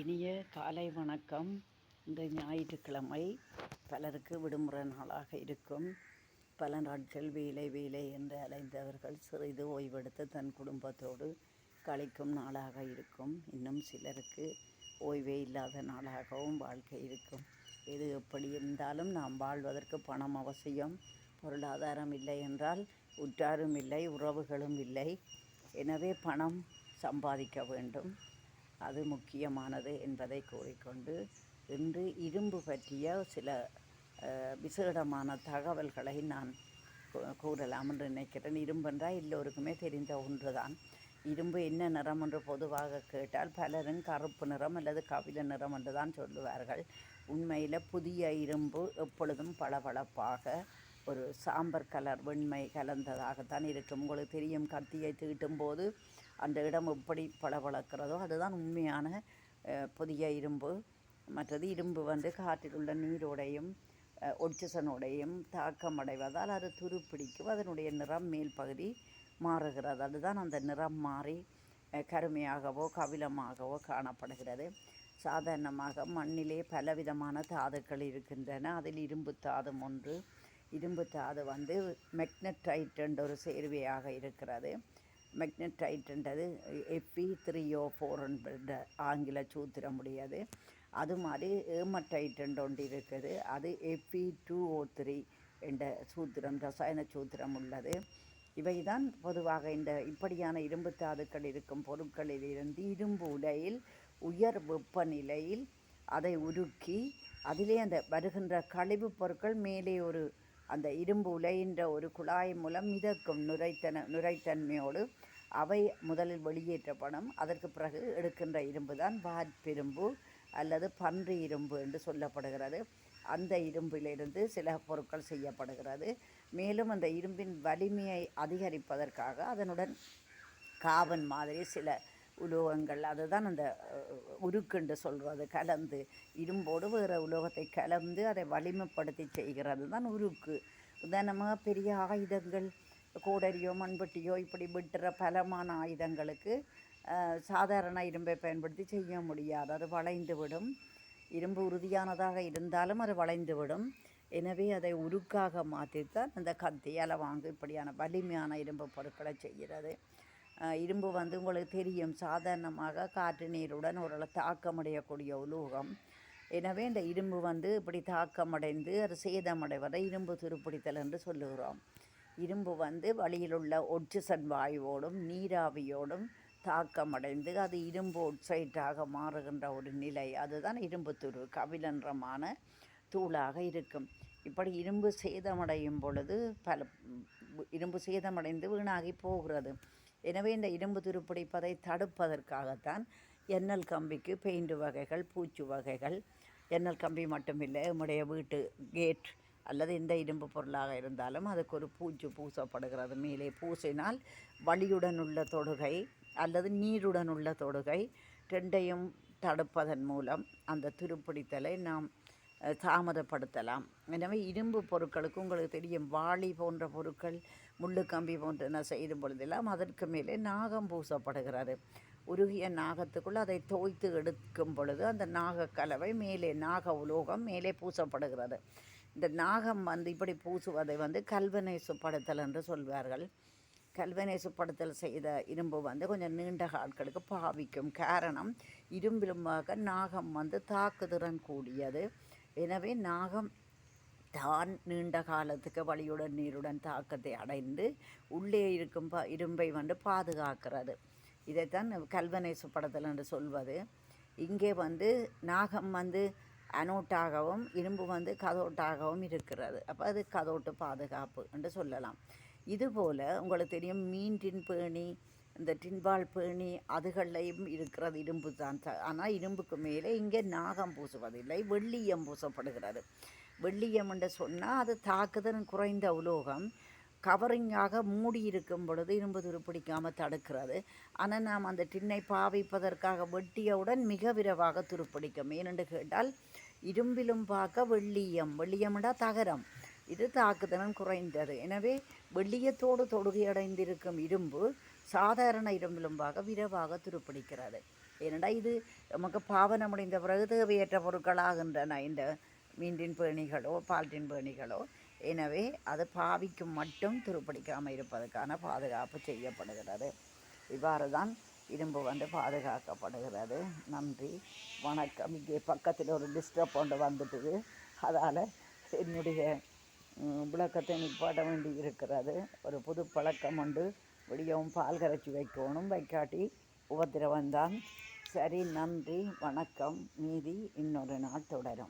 இனிய காலை வணக்கம். இந்த ஞாயிற்றுக்கிழமை பலருக்கு விடுமுறை நாளாக இருக்கும். பல நாட்கள் வேலை வேலை என்று அலைந்தவர்கள் சிறிது ஓய்வெடுத்து தன் குடும்பத்தோடு கழிக்கும் நாளாக இருக்கும். இன்னும் சிலருக்கு ஓய்வே இல்லாத நாளாகவும் வாழ்க்கை இருக்கும். எது எப்படி இருந்தாலும் நாம் வாழ்வதற்கு பணம் அவசியம். பொருளாதாரம் இல்லை என்றால் உற்றாரும் இல்லை உறவுகளும் இல்லை. எனவே பணம் சம்பாதிக்க வேண்டும். அது முக்கியமானது என்பதை கூறிக்கொண்டு இன்று இரும்பு பற்றிய சில விசேடமான தகவல்களை நான் கூறலாம் என்று நினைக்கிறேன். இரும்பென்றால் எல்லோருக்குமே தெரிந்த ஒன்றுதான். இரும்பு என்ன நிறம் என்று பொதுவாக கேட்டால் பலரும் கருப்பு நிறம் அல்லது கவில நிறம் என்று தான் சொல்லுவார்கள். உண்மையில் புதிய இரும்பு எப்பொழுதும் பளபளப்பாக ஒரு சாம்பர் கலர் வெண்மை கலந்ததாகத்தான் இருக்கும். உங்களுக்கு தெரியும் கத்தியை தீட்டும் போது அந்த இடம் எப்படி பளபளக்கிறதோ அதுதான் உண்மையான புதிய இரும்பு. மற்றது இரும்பு வந்து காற்றில் உள்ள நீரோடையும் ஒட்சிசனோடையும் தாக்கம் தாக்கமடைவதால் அது துருப்பிடிக்கும். அதனுடைய நிறம் மேல் பகுதி மாறுகிறது. அதுதான் அந்த நிறம் மாறி கருமையாகவோ கவிலமாகவோ காணப்படுகிறது. சாதாரணமாக மண்ணிலே பலவிதமான தாதுக்கள் இருக்கின்றன. அதில் இரும்பு தாதும் ஒன்று. இரும்பு தாது வந்து மெக்னட்ரைட் என்ற ஒரு சேர்வையாக இருக்கிறது. மெக்னடைட்ன்றது எப்பி த்ரீ ஓ ஃபோர் ஆங்கில சூத்திரம் உடையது. அது மாதிரி ஏமடைட் ஒன்று இருக்குது. அது எப்பி டூ ஓ த்ரீ என்ற சூத்திரம் ரசாயன சூத்திரம் உள்ளது. இவைதான் பொதுவாக இந்த இப்படியான இரும்பு தாதுக்கள் இருக்கும் பொருட்களில் இருந்து இரும்பு உலையில் உயர் வெப்பநிலையில் அதை உருக்கி அதிலே அந்த வருகின்ற கழிவுப் பொருட்கள் மேலே ஒரு அந்த இரும்பு உலைகின்ற ஒரு குழாய் மூலம் மிதக்கும் நுரைத்தன நுரைத்தன்மையோடு அவை முதலில் வெளியேற்றப்படும் அதற்கு பிறகு எடுக்கின்ற இரும்பு தான் வாட்பிரும்பு அல்லது பன்றி இரும்பு என்று சொல்லப்படுகிறது. அந்த இரும்பிலிருந்து சில பொருட்கள் செய்யப்படுகிறது. மேலும் அந்த இரும்பின் வலிமையை அதிகரிப்பதற்காக அதனுடன் காபன் மாதிரி சில உலோகங்கள். அதுதான் அந்த உருக்குண்டு சொல்கிறது கலந்து இரும்போடு வேறு உலோகத்தை கலந்து அதை வலிமைப்படுத்தி செய்கிறது தான் உருக்கு. உதாரணமாக பெரிய ஆயுதங்கள் கோடரியோ மண்பட்டியோ இப்படி விட்டுற பலமான ஆயுதங்களுக்கு சாதாரண இரும்பை பயன்படுத்தி செய்ய முடியாது. அது வளைந்து விடும் இரும்பு உறுதியானதாக இருந்தாலும் அது வளைந்து விடும் எனவே அதை உருக்காக மாற்றித்தான் அந்த கத்தி வாங்கும் இப்படியான வலிமையான இரும்பு பொருட்களை செய்கிறது. இரும்பு வந்து உங்களுக்கு தெரியும். சாதாரணமாக காற்று நீருடன் ஓரளவு தாக்கமடையக்கூடிய உலோகம். எனவே இந்த இரும்பு வந்து இப்படி தாக்கமடைந்து அது சேதமடைவதை இரும்பு துருப்பிடித்தல் என்று சொல்லுகிறோம். இரும்பு வந்து வழியில் உள்ள ஒட்சிசன் வாயுவோடும் நீராவியோடும் தாக்கமடைந்து அது இரும்பு ஒட்சைட்டாக மாறுகின்ற ஒரு நிலை. அதுதான் இரும்பு துரு கவிலன்றமான தூளாக இருக்கும். இப்படி இரும்பு சேதமடையும் பொழுது பல இரும்பு சேதமடைந்து வீணாகி போகிறது. எனவே இந்த இரும்பு துருப்பிடிப்பதை தடுப்பதற்காகத்தான் எண்ணெல் கம்பிக்கு பெயிண்ட் வகைகள் பூச்சு வகைகள் எண்ணெல் கம்பி மட்டுமில்லை நம்முடைய வீட்டு கேட் அல்லது எந்த இரும்பு பொருளாக இருந்தாலும் அதுக்கு ஒரு பூச்சு பூசப்படுகிறது. மேலே பூசினால் வலியுடன் உள்ள தொடுகை அல்லது நீருடன் உள்ள தொடுகை ரெண்டையும் தடுப்பதன் மூலம் அந்த துருப்பிடித்தலை நாம் தாமதப்படுத்தலாம். எனவே இரும்பு பொருட்களுக்கு உங்களுக்கு தெரியும் வாளி போன்ற பொருட்கள் முள்ளு கம்பி போன்றன செய்யும் பொழுதெல்லாம் அதற்கு மேலே நாகம் பூசப்படுகிறது உருகிய நாகத்துக்குள் அதை தோய்த்து எடுக்கும் பொழுது அந்த நாக கலவை மேலே நாக உலோகம் மேலே பூசப்படுகிறது. இந்த நாகம் வந்து இப்படி பூசுவதை வந்து கல்வனேசுப்படுத்தல் என்று சொல்வார்கள். கல்வனேசுப்படுத்தல் செய்த இரும்பு வந்து கொஞ்சம் நீண்ட ஆட்களுக்கு பாவிக்கும் காரணம் இரும்பிலுமாக நாகம் வந்து தாக்குதிறன் கூடியது. எனவே நாகம் தான் நீண்ட காலத்துக்கு வலியுடன் நீருடன் தாக்கத்தை அடைந்து உள்ளே இருக்கும் ப இரும்பை வந்து பாதுகாக்கிறது. இதைத்தான் கல்வனேசுப்படுத்தல் என்று சொல்வது. இங்கே வந்து நாகம் வந்து அனோட்டாகவும் இரும்பு வந்து கதோட்டாகவும் இருக்கிறது. அப்போ அது கதோட்டு பாதுகாப்பு என்று சொல்லலாம். இதுபோல் உங்களுக்கு தெரியும் மீன் டின் பேணி இந்த டின்பால் பேணி அதுகள்லையும் இருக்கிறது இரும்பு தான் ஆனால் இரும்புக்கு மேலே இங்கே நாகம் பூசுவதில்லை வெள்ளியம் பூசப்படுகிறது. வெள்ளியம் என்று சொன்னால் அது தாக்குதல் குறைந்த உலோகம். கவரிங்காக மூடி இருக்கும் பொழுது இரும்பு துருப்பிடிக்காமல் தடுக்கிறது. ஆனால் நாம் அந்த டின்னை பாவிப்பதற்காக வெட்டியவுடன் மிக விரைவாக துருப்பிடிக்கும் ஏனென்று கேட்டால் இரும்பிலும் பார்க்க வெள்ளியம். வெள்ளியம்டா தகரம். இது தாக்குதலும் குறைந்தது. எனவே வெள்ளியத்தோடு தொடுகையடைந்திருக்கும் இரும்பு சாதாரண இரும்பிலும்பாக விரைவாக துருப்பிடிக்கிறது ஏனென்றால் இது நமக்கு பாவனமடைந்த முடிந்த பிறகு தேவையற்ற பொருட்களாகின்றன. இந்த மீண்டின் பேணிகளோ பால்டின் பேணிகளோ. எனவே அது பாவிக்கு மட்டும் துருப்பிடிக்காமல் இருப்பதற்கான பாதுகாப்பு செய்யப்படுகிறது. இவ்வாறு தான் இரும்பு வந்து பாதுகாக்கப்படுகிறது. நன்றி. வணக்கம். இங்கே பக்கத்தில் ஒரு டிஸ்டர்ப் கொண்டு வந்துட்டுது. அதால் என்னுடைய விளக்கத்தை நிப்பாட்ட வேண்டி இருக்கிறது. ஒரு புது பழக்கம் உண்டு. விடியவும் பால் கரைச்சி வைக்கணும். வைக்காட்டி உபத்திரவந்தான் சரி நன்றி. வணக்கம். மீதி இன்னொரு நாள் தொடரும்.